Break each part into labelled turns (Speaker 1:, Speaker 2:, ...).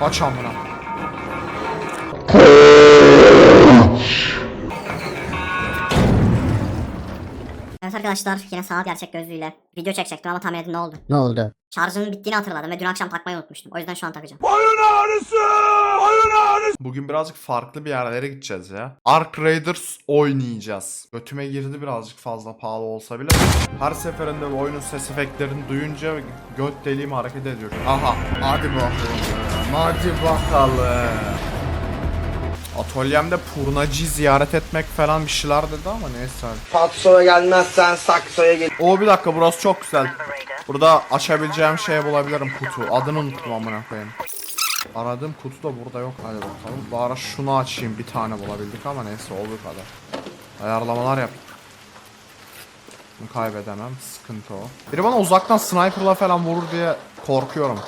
Speaker 1: Kaç amına.
Speaker 2: Evet arkadaşlar yine sanat gerçek gözlüğüyle video çekecektim ama tahmin edin ne oldu?
Speaker 3: Ne oldu?
Speaker 2: Şarjımın bittiğini hatırladım ve dün akşam takmayı unutmuştum. O yüzden şu an takacağım.
Speaker 1: Bugün birazcık farklı bir yerlere gideceğiz ya. Ark Raiders oynayacağız. Götüme girdi birazcık fazla pahalı olsa bile. Her seferinde bu oyunun ses efektlerini duyunca göt deliğim hareket ediyor. Aha hadi bakalım. Hadi bakalım. Atölyemde purnacı ziyaret etmek falan bir şeyler dedi ama neyse.
Speaker 4: Patsoya gelmezsen saksoya gel.
Speaker 1: O bir dakika burası çok güzel. Burada açabileceğim şey bulabilirim kutu. Adını unuttum amına koyayım. Aradığım kutu da burada yok. Hadi bakalım. Bari şunu açayım. Bir tane bulabildik ama neyse olduğu kadar. Ayarlamalar yap. Bunu kaybedemem. Sıkıntı o. Biri bana uzaktan sniperla falan vurur diye korkuyorum.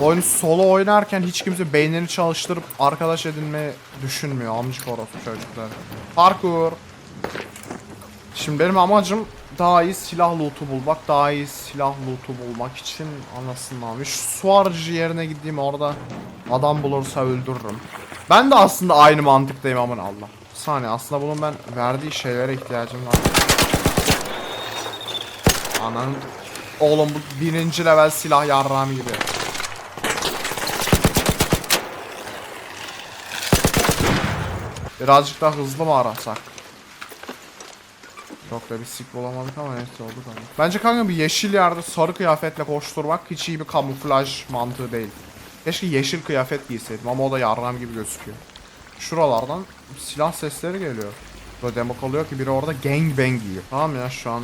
Speaker 1: Oyunu solo oynarken hiç kimse beynini çalıştırıp arkadaş edinmeyi düşünmüyor. Amcık orospu çocuklar. Parkur. Şimdi benim amacım daha iyi silah loot'u bulmak. Daha iyi silah loot'u bulmak için anasını almış. Su harcı yerine gideyim orada adam bulursa öldürürüm. Ben de aslında aynı mantıktayım aman Allah. Bir saniye aslında bunun ben verdiği şeylere ihtiyacım var. Ananın Oğlum bu birinci level silah yarrağım gibi. Birazcık daha hızlı mı arasak? Çok da bir sik bulamadık ama neyse oldu kanka. Bence kanka bir yeşil yerde sarı kıyafetle koşturmak hiç iyi bir kamuflaj mantığı değil. Keşke yeşil kıyafet giyseydim ama o da yarram gibi gözüküyor. Şuralardan silah sesleri geliyor. Böyle demek oluyor ki biri orada gang bang yiyor. Tamam ya şu an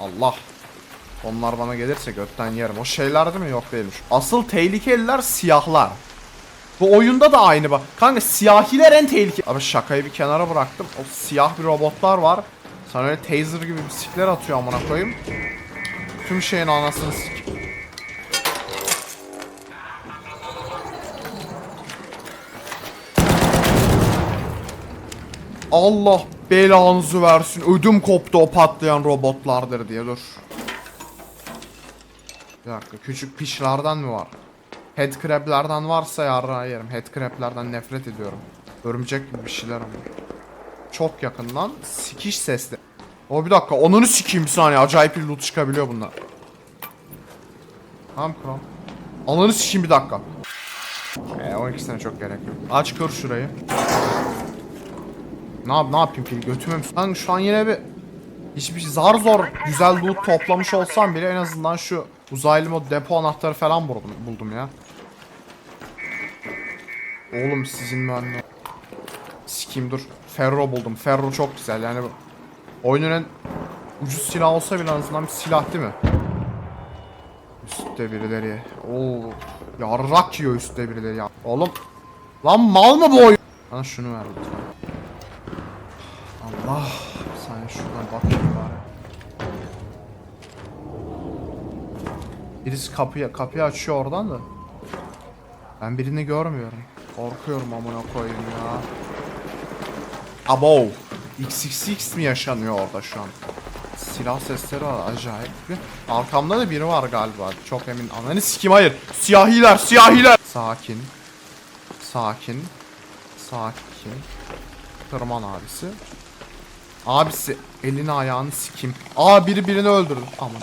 Speaker 1: Allah. Onlar bana gelirse götten yerim. O şeyler değil mi? Yok değilmiş. Asıl tehlikeliler siyahlar. Bu oyunda da aynı bak. Kanka siyahiler en tehlikeli. Abi şakayı bir kenara bıraktım. O siyah bir robotlar var. Sana öyle taser gibi bisikler atıyor amına koyayım. Tüm şeyin anasını sik. Allah belanızı versin. Ödüm koptu o patlayan robotlardır diye dur. Bir dakika küçük pişlerden mi var? Headcrab'lerden varsa yarrağı yerim. Headcrab'lerden nefret ediyorum. Örümcek gibi bir şeyler ama. Çok yakından sikiş sesli. O bir dakika onunu sikeyim bir saniye. Acayip bir loot çıkabiliyor bunlar. Tamam kral. Ananı sikeyim bir dakika. Eee 12 sene çok gerek yok. Aç kır şurayı. Ne yap ne yapayım pil götüme mi? Lan şu an yine bir hiçbir şey zar zor güzel loot toplamış olsam bile en azından şu uzaylı mod depo anahtarı falan buldum, buldum ya. Oğlum sizin mühendis. Sikeyim dur. Ferro buldum. Ferro çok güzel yani. Oyunun en ucuz silah olsa bile en azından bir silah değil mi? Üstte birileri. Oo. Yarrak yiyor üstte birileri ya. Oğlum. Lan mal mı bu oyun? Bana şunu ver lütfen. Allah. Şuradan bakayım bari. Birisi kapıyı kapıyı açıyor oradan da. Ben birini görmüyorum. Korkuyorum amına koyayım ya. Abo. XXX mi yaşanıyor orada şu an? Silah sesleri var acayip bir. Arkamda da biri var galiba. Çok emin. Ananı sikim hayır. Siyahiler, siyahiler. Sakin. Sakin. Sakin. Tırman abisi. Abisi elini ayağını sikim. Aa biri birini öldürdü. Aman.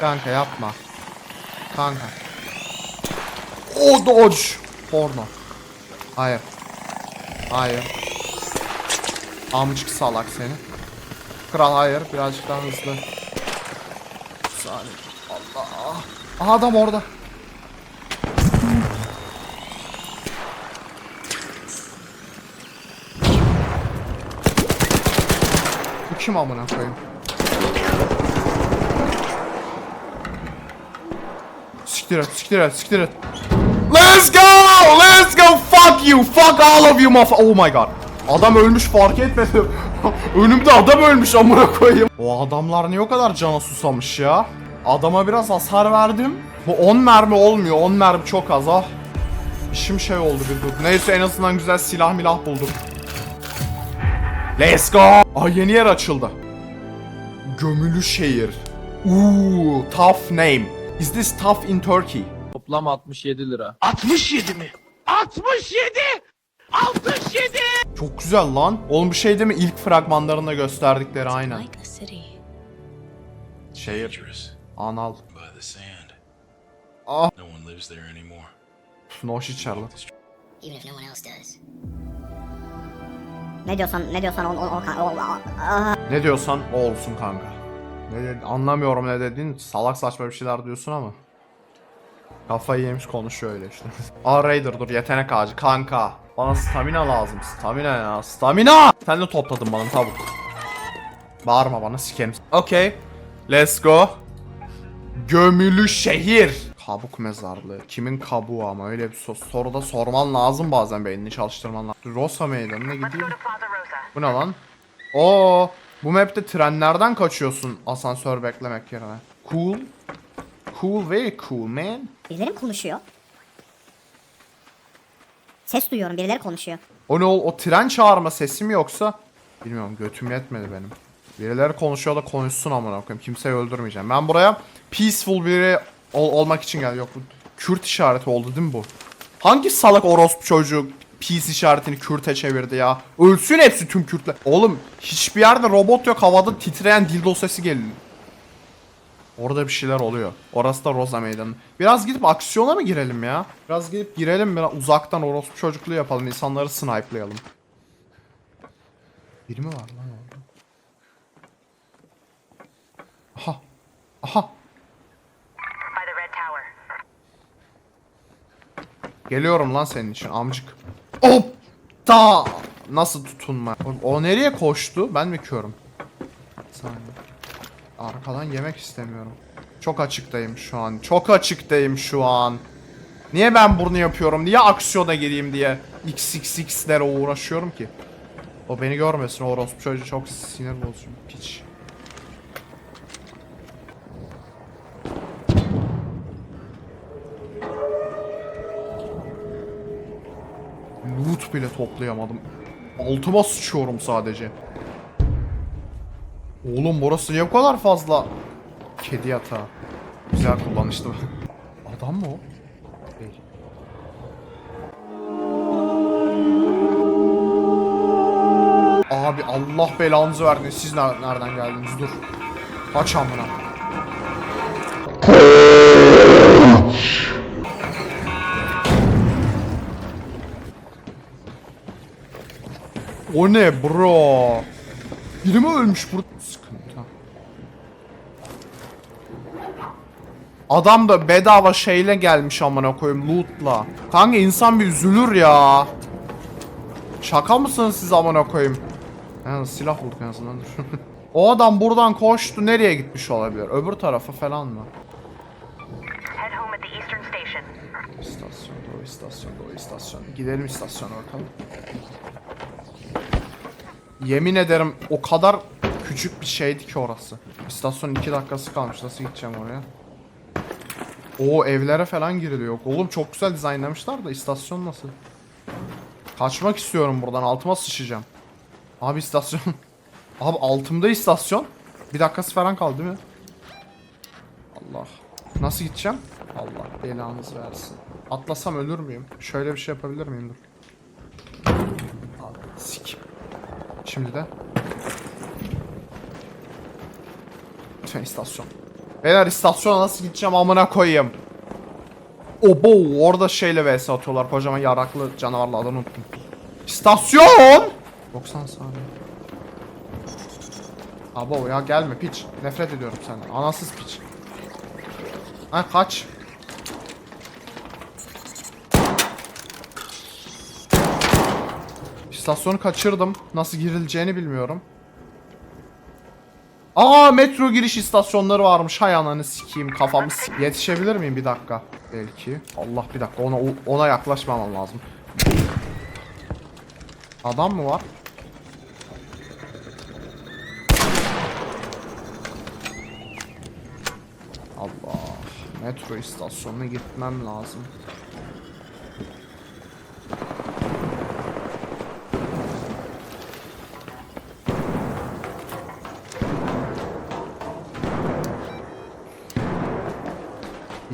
Speaker 1: Kanka yapma. Kanka. O dodge. Porno. Hayır. Hayır. Amcık salak seni. Kral hayır. Birazcık daha hızlı. Bir saniye. Allah. Aha adam orada. Kim amına koyayım? Siktir et, siktir et, siktir et. Let's go! Let's go! Fuck you! Fuck all of you mother... Oh my god. Adam ölmüş fark etmedim. Önümde adam ölmüş amına koyayım. O adamlar niye o kadar cana susamış ya? Adama biraz hasar verdim. Bu 10 mermi olmuyor. 10 mermi çok az ah. İşim şey oldu bir dur. Neyse en azından güzel silah milah buldum. Let's go! Aa yeni yer açıldı. Gömülü şehir. Ooh, tough name. Is this tough in Turkey?
Speaker 5: Toplam 67 lira.
Speaker 4: 67 mi?
Speaker 3: 67! 67!
Speaker 1: Çok güzel lan. Oğlum bir şey değil mi? İlk fragmanlarında gösterdikleri aynen.
Speaker 5: Like the city.
Speaker 1: Şehir. Anal. Ah.
Speaker 6: No one lives there anymore.
Speaker 1: Noş içeride.
Speaker 5: Even if no one else does.
Speaker 2: Ne diyorsan ne diyorsan on on on, on- Aa,
Speaker 1: Ne diyorsan o olsun kanka. Ne dedi- anlamıyorum ne dediğin salak saçma bir şeyler diyorsun ama. Kafayı yemiş konuşuyor öyle işte. Aa Raider dur yetenek ağacı kanka. Bana stamina lazım. Stamina ya stamina. Sen de topladın bana tavuk. Bağırma bana sikerim. Okey. Let's go. Gömülü şehir. Kabuk mezarlığı. Kimin kabuğu ama öyle bir sor soruda sorman lazım bazen beynini çalıştırman lazım. Rosa meydanına gideyim. Bu ne lan? Oo, bu map'te trenlerden kaçıyorsun asansör beklemek yerine. Cool. Cool, very cool man.
Speaker 2: birileri mi konuşuyor? Ses duyuyorum birileri konuşuyor.
Speaker 1: O ne ol, o tren çağırma sesi mi yoksa? Bilmiyorum götüm yetmedi benim. Birileri konuşuyor da konuşsun amına koyayım. Kimseyi öldürmeyeceğim. Ben buraya peaceful biri ol- olmak için geldim. Yok bu Kürt işareti oldu değil mi bu? Hangi salak orospu çocuğu peace işaretini Kürt'e çevirdi ya? Ölsün hepsi tüm Kürtler. Oğlum hiçbir yerde robot yok havada titreyen dildo sesi geliyor. Orada bir şeyler oluyor. Orası da Rosa Meydanı. Biraz gidip aksiyona mı girelim ya? Biraz gidip girelim biraz uzaktan orospu çocukluğu yapalım. insanları snipe'layalım. Biri mi var lan orada? Aha. Aha. Geliyorum lan senin için amcık. Hop! Ta! Nasıl tutunma? O, o nereye koştu? Ben mi körüm? Saniye. Arkadan yemek istemiyorum. Çok açıktayım şu an. Çok açıktayım şu an. Niye ben bunu yapıyorum? Niye aksiyona gireyim diye XXX'lere uğraşıyorum ki? O beni görmesin. O orospu çocuğu çok sinir bozucu. Piç. Loot bile toplayamadım. Altıma sıçıyorum sadece. Oğlum burası niye bu kadar fazla? Kedi yatağı. Güzel kullanıştı. Adam mı o? Değil. Abi Allah belanızı verdi. Siz ne- nereden geldiniz? Dur. Kaç amına. O ne bro? Biri mi ölmüş burada? Sıkıntı. Adam da bedava şeyle gelmiş amına koyayım loot'la. Kanka insan bir üzülür ya. Şaka mısınız siz amına koyayım? Yani silah bulduk en azından o adam buradan koştu nereye gitmiş olabilir? Öbür tarafa falan mı? İstasyon, doğru istasyon, doğru istasyon. Gidelim istasyona bakalım. Yemin ederim o kadar küçük bir şeydi ki orası. İstasyonun 2 dakikası kalmış. Nasıl gideceğim oraya? O evlere falan giriliyor. Oğlum çok güzel dizaynlamışlar da istasyon nasıl? Kaçmak istiyorum buradan. Altıma sıçacağım. Abi istasyon. Abi altımda istasyon. Bir dakikası falan kaldı değil mi? Allah. Nasıl gideceğim? Allah belanızı versin. Atlasam ölür müyüm? Şöyle bir şey yapabilir miyim? Dur. Abi sik. Şimdi de. Lütfen istasyon. Beyler istasyona nasıl gideceğim amına koyayım. Obo orada şeyle vs atıyorlar kocaman yaraklı canavarla adını unuttum. İstasyon! 90 saniye. Abo ya gelme piç. Nefret ediyorum senden. Anasız piç. Ha kaç. İstasyonu kaçırdım. Nasıl girileceğini bilmiyorum. Aa metro giriş istasyonları varmış. Hay ananı sikeyim kafamı s- Yetişebilir miyim bir dakika? Belki. Allah bir dakika ona ona yaklaşmamam lazım. Adam mı var? Allah. Metro istasyonuna gitmem lazım.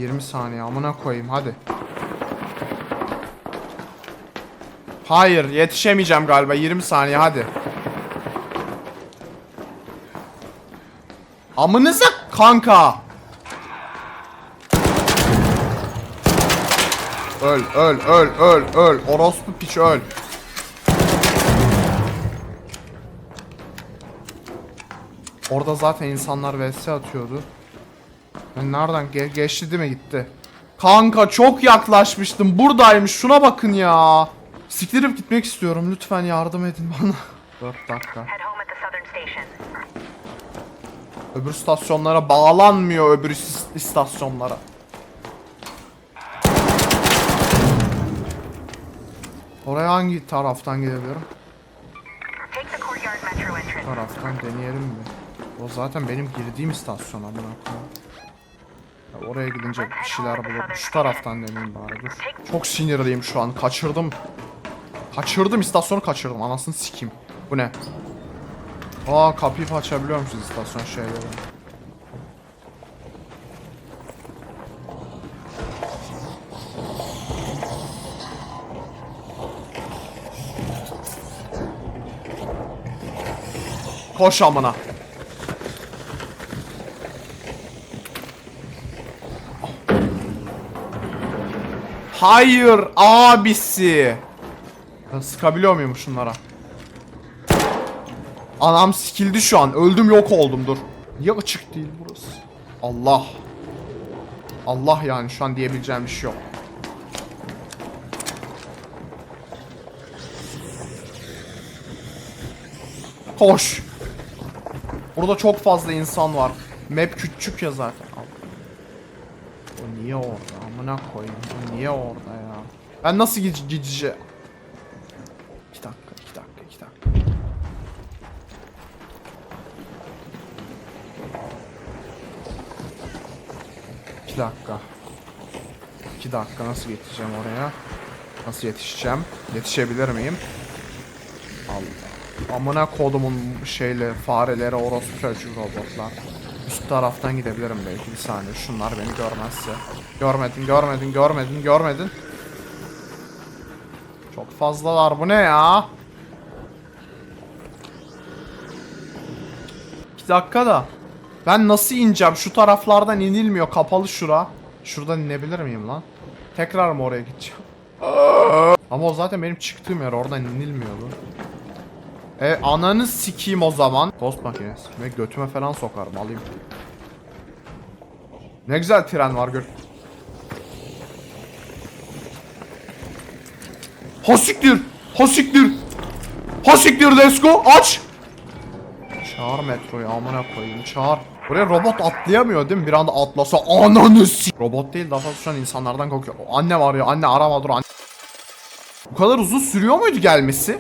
Speaker 1: Yirmi saniye amına koyayım hadi. Hayır yetişemeyeceğim galiba 20 saniye hadi. Amınıza kanka. Öl öl öl öl öl orospu piç öl. Orada zaten insanlar vs atıyordu. Ben nereden ge- geçti değil mi gitti? Kanka çok yaklaşmıştım. Buradaymış. Şuna bakın ya. Siktirip gitmek istiyorum. Lütfen yardım edin bana. 4 dakika. Öbür stasyonlara bağlanmıyor öbür is- istasyonlara. Oraya hangi taraftan gidebilirim? Taraftan deneyelim mi? O zaten benim girdiğim istasyon amına koyayım. Ya Oraya gidince bir şeyler bulurum. Şu taraftan deneyeyim bari dur. Çok sinirliyim şu an. Kaçırdım. Kaçırdım istasyonu kaçırdım. Anasını sikeyim. Bu ne? Aa kapıyı açabiliyor musunuz istasyon şeyleri? Koş amına. Hayır abisi. Sıkabiliyor muyum şunlara? Anam sikildi şu an. Öldüm yok oldum dur. Niye açık değil burası? Allah. Allah yani şu an diyebileceğim bir şey yok. Koş. Burada çok fazla insan var. Map küçük ya zaten. O niye orada? Amına koyayım. Niye orada ya? Ben nasıl gideceğim? 2 dakika, 2 dakika, 2 dakika. İki dakika. İki dakika nasıl yetişeceğim oraya? Nasıl yetişeceğim? Yetişebilir miyim? Allah. Amına kodumun şeyle fareleri orospu çocuğu robotlar. Üst taraftan gidebilirim belki bir saniye. Şunlar beni görmezse. Görmedin, görmedin, görmedin, görmedin. Çok fazlalar. Bu ne ya? İki dakika da. Ben nasıl ineceğim? Şu taraflardan inilmiyor. Kapalı şura. Şuradan inebilir miyim lan? Tekrar mı oraya gideceğim? Ama o zaten benim çıktığım yer. Oradan inilmiyordu. E ananı sikeyim o zaman. Tost makinesi. Ve götüme falan sokarım alayım. Ne güzel tren var gör. Hasiktir! Hasiktir! Hasiktir let's go! Aç! Çağır metroyu amına koyayım çağır. Buraya robot atlayamıyor değil mi? Bir anda atlasa ananı Robot değil daha fazla insanlardan korkuyor. O Anne var ya anne arama dur anne. Bu kadar uzun sürüyor muydu gelmesi?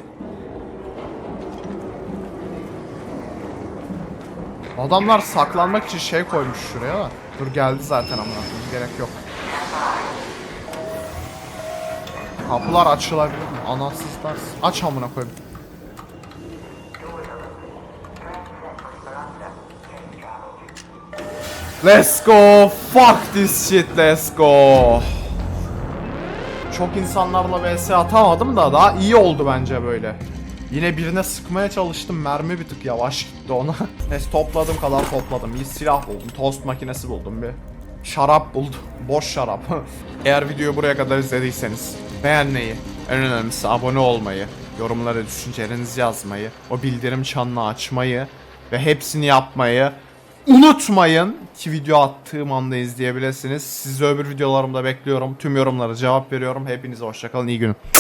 Speaker 1: Adamlar saklanmak için şey koymuş şuraya da. Dur geldi zaten amına koyayım gerek yok. Kapılar açılabilir mi? Anahsızlar. Aç amına koyayım. Let's go. Fuck this shit. Let's go. Çok insanlarla vs atamadım da daha iyi oldu bence böyle. Yine birine sıkmaya çalıştım. Mermi bir tık yavaş gitti ona. Neyse topladığım kadar topladım. Bir silah buldum. Tost makinesi buldum bir. Şarap buldum. Boş şarap. Eğer videoyu buraya kadar izlediyseniz beğenmeyi, en önemlisi abone olmayı, yorumlara düşüncelerinizi yazmayı, o bildirim çanını açmayı ve hepsini yapmayı unutmayın ki video attığım anda izleyebilirsiniz. Sizi öbür videolarımda bekliyorum. Tüm yorumlara cevap veriyorum. Hepinize hoşçakalın. İyi günler.